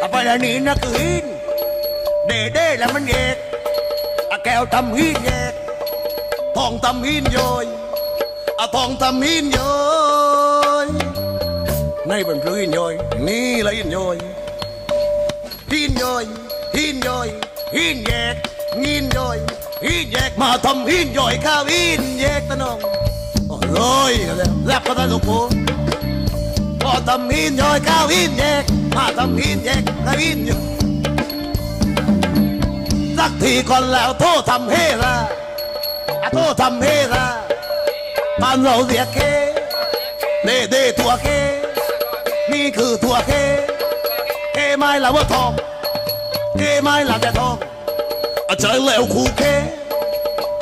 อะไปแล้วนี่นักหินเด้เด้แล้วมันเอกอะแก้วทำหินเอกทองทำหินโยยอะทองทำหินโยยในบนพื้นโยยนี่ละหินโยยหินโยยหินโยยหินแยกหินโยยหินแยกมาทำหินโยยข้าวหินแยกตะนองโอ้ยแลบก็ได้ลูกผู้พอทำหินย่อยข้าวหินแยก มาทำหินแยกข้าวหินอยู่สักทีก่อนแล้วโทษทำเฮระอะโทษทำเฮระบ้านเราเรียกเคเด้เด้ตัวเค นี่คือตัวเคเคไม้ละว่าทองเคไม้ละแต่ทองอะเจอแล้วคู่เค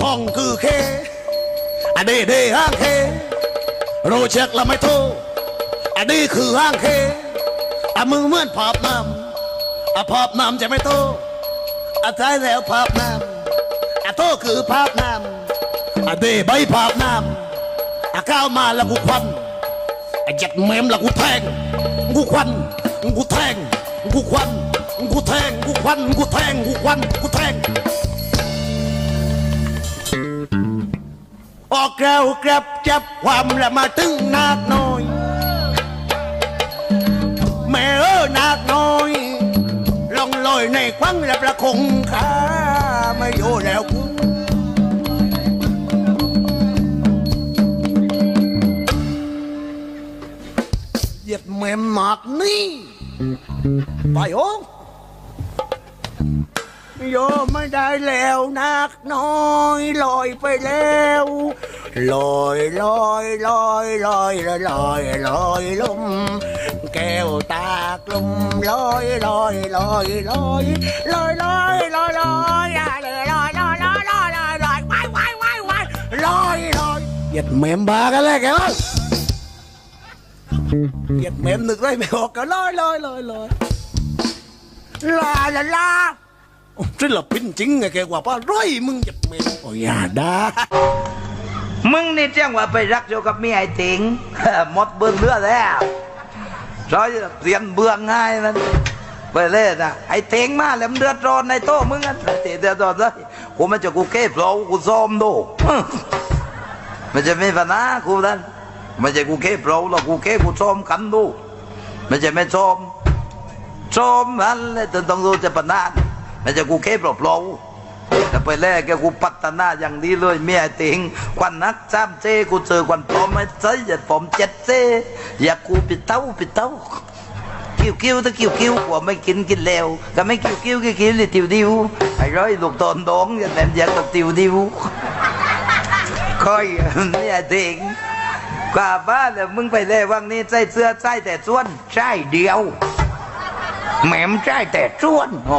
ทองคือเคอะเด้เด้ห้างเคโรเช็คแล้วไม่โทษอันนี้คือห้างเค อะมึงเหมือนภาพน้ำอะภาพน้ำจะไม่โตอะใช่แล้วภาพน้ำอะโตคือภาพน้ำอะเดใบภาพน้ำอะก้าวมาแล้วกูควันอะจัดเมมแล้วกูแทงกูควันกูแทงกูควันกูแทงกูควันกูแทงกูควันกูแทงออกแกวกรับจับความละมาตึงนาคน้อ แม่เออนาคน้อยลองลอยในควังและประคงขาไม่อยู่แล้วกูเหยียดแม่หมากนี่ไปโอ้โยไม่ได้แล้วนักน้อยลอยไปแล้วลอยลอยลอยลอยลอยลอยลอยลม แก้วตากลมลอยลอยลอยลอยลอยลอยลอยลอยลอยลอยลอยลอยลอยลอยลอยไปไปไปไปลอยลอยเหยียดเมมบากันแล้วแกวเหยียดเมมนึกได้ไม่ออกกันลอยลอยลอยลอยลาลาลาศิลปินจริงไงแกว่าป้าร้อยมึงจะเมนโอ้ยอย่าด่ามึงนี่เจ้งว่าไปรักอยู่กับเมียไอ้ติงหมดเบื่อเรือแล้ว ร้อยเรียนเบื่อง่ายมันไปเล่นะไอ้เต็งมาแล้วมันเดือดร้อนในโต๊ะมึงอะเต๋เดือดร้อนเลยกูมันจะกูเก็บเรากูซ้อมดูมันจะไม่ปัญหากูนั่นมันจะกูเก็บเราแล้วกูเก็บกูซ้อมกันดูมันจะไม่ซ้อมซ้อมมันเลยต้องต้องดูจะปัญหามันจะกูเก็บเราเรา แต่ไปแรกแกกูพัฒนาอย่างนี้เลยเมียติงควันนักจ้ามเจกูเจอควันปอมไม่ใช่อย่าผมเจ็ดเจอยากูปิดเต้าปิดเต้าคิวคิวถ้าคิวคิวกว่าไม่กินกินแล้วก็ไม่คิวคิวก็กินเลยติวดิวไอ้ร้อยลูกตอนดองอย่างนั้นอยากกับติวดิวคอยเนี่ยเด็กกว่าบ้านแล้วมึงไปเลยวังนี้ใส่เสื้อใส่แต่ส่วนใช่เดียวแหมมใช่แต่ส่วนโอ้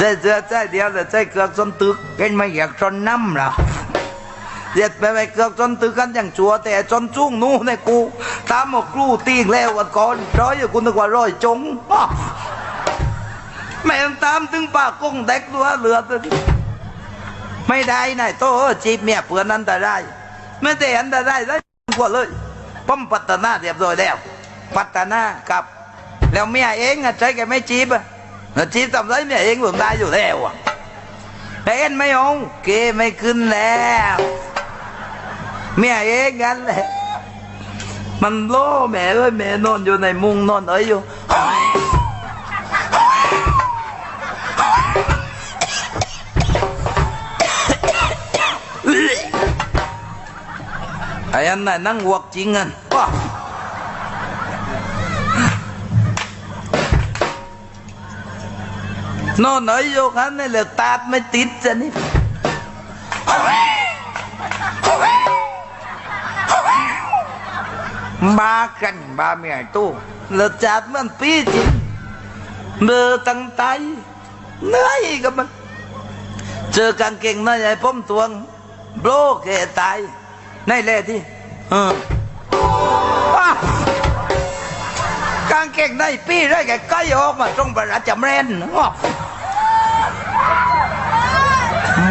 ใส่เสื้อใส่เดียวแต่ใส่เกือกส้นตึกเห็นไหม่อยากชนน้ำหรอเด็ดไปไปเกือบจนตึกกันอย่างชัวแต่จนจุ้งนู้ในกูตามหมกรูตีงแล้ววันก่อนร้อยอยู่กูนึกว่าร้อยจงอ้อแม่ตามถึงปากกุ้งเด็กตัวเหลือตัวนี้ไม่ได้นายโตจีบเมียเปื่อนอันตรายไม่แต่อันตรายได้กว่าเลยป้อมพัฒนาเรียบร้อยแล้วพัฒนากับ แล้วเมียเองอะใจแกไม่จีบอะ แล้วจีบทำไรเมียเองผมได้อยู่แล้วอะเอ็นไม่อาเกไม่ขึ้นแล้วเมียเองกันแหละมันโล่แม่เอ้ยแม่นอนอยู่ในมุงนอนเอ้ยอยู่ไอ้อันนั้นนั่งวกจริงอัน นอนเอ้ยโยกันนี่เหลือตาดไม่ติดจะนี่มากันบาเมียตู้เราจัดมันปีจริงเมื่อตั้งใจเหนื่อยกับมัน เจอกางเกงนไอ้ป้อมตวงโบรกแกตายในเล่ที่เอออ้ากางเกงในปีได้แกใกล้ออกมาตรงประจำเรนอ้อ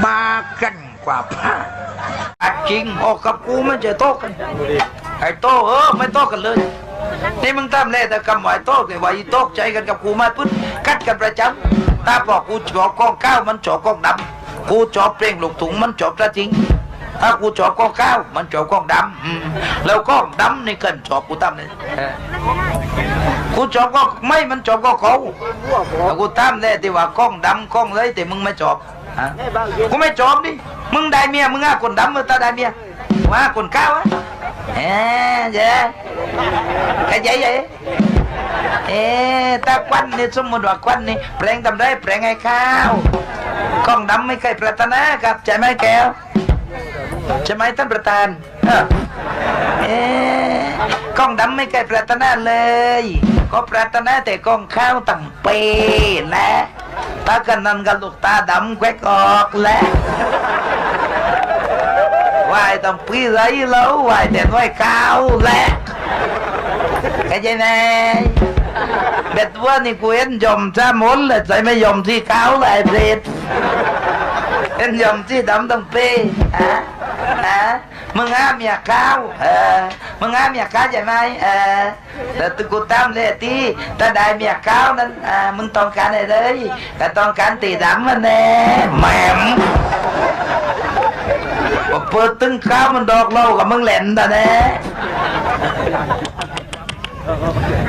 มากันก ว่าผ้าจริงออกกับกูไม่จะโตกันไอ้โตเออไม่โตกันเลยนี่มึงทำเลยแต่กำไหวโต๊ะเลยว่าอีโต๊ะใจกันกับกูมาปึ๊ดกัดกันประจำตาบอกกูจอกองก้าวมันจอกองดำกูจอบเพลงลูกถุงมันจอบกระทิงถ้ากูจอบกองก้าวมันจอบกองดำอืมแล้วกองดำนี่เกินจอบกูตั้มเลยกูจอบก็ไม่มันจอบก็เขาแต่กูตั้มเลยที่ว่ากองดำกองเลยแต่มึงไม่จอบฮะกูไม่จอบดิ มึงได้เมียมึงอะคนดำมึงตาได้เมียว่าคนก้าวะเอ๊ะเจ๊ไอ้เจ๊เจ๊เอ๊ตาควันนี่สมมติว่าควันนี่แปลงทำได้แปลงไอ้ข้าวกล้องดำไม่เคยปรารถนาครับใช่ไหมแก้วใช่ไหมท่านประธานเอ๊กล้องดำไม่เคยปรารถนาเลย ก็ปรารถนาแต่กล้องข้าวต่างเปนะ ตากันนั่นกับลูกตาดำแควกออกแล้ววายต้องพี่ไรแล้ววายแต่นไว้ข้าวแล้วแค่ใจไหนเบ็ดว่านี่กูเอ็นยมจ้ามนเลยใจไม่ยอมที่ข้าวเลยเด็ดเอ็นยอมที่ดำต้องเป้ฮะฮะ มึงห้ามอย่าขาวเออมึงห้ามอย่าขาวใช่ไหมเออแต่ตุกูตามเลยที่ถ้าได้เมียขาวนั้นอ่ามึงต้องการอะไรเลยแต่ต้องการตีดำมันแน่แหมมพอเปิดตึ้งขาวมันดอกเล่ากับมึงแหลนแต่แน่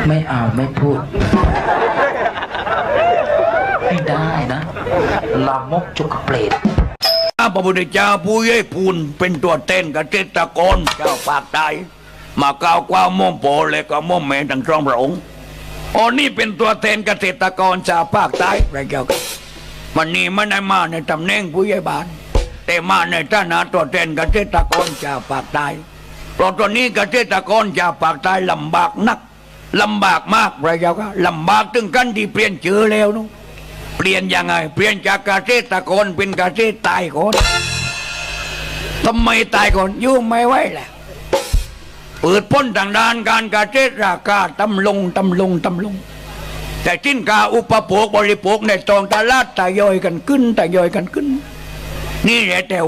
ไม่เอาไม่พูดไม่ได้นะลามกจุกเปรต พระพุทธเจ้าผู้ใหญ่พูนเป็นตัวเต้นกับเจตกรเจ้าปากใต้มาก้าวกว้าวม่อมโปและก็ม่อมแม่ทั้งสองพระองค์อ๋อนี่เป็นตัวแทนเกษตรกรชาวภาคใต้พระเจ้าค่ะวันนี้ไม่ได้มาในตำแหน่งผู้ใหญ่บ้าน แต่มาในฐานะตัวแทนเกษตรกรชาวภาคใต้เพราะตอนนี้เกษตรกรชาวภาคใต้ลำบากนักลำบากมากพระเจ้าค่ะลำบากถึงกันที่เปลี่ยนชื่อแล้วนุเปลี่ยนยังไง เปลี่ยนจากเกษตรกรเป็นเกษตรตายก่อนทำไมตายก่อนยู่ไม่ไหวแหละเปิดพ้นทางด้านการเกษตรราคาตำลงตำลงตำลง แต่สินค้าอุปโภคบริโภคในตองตลาดทยอยกันขึ้นตายอยกันขึ้น นี่แหละแต่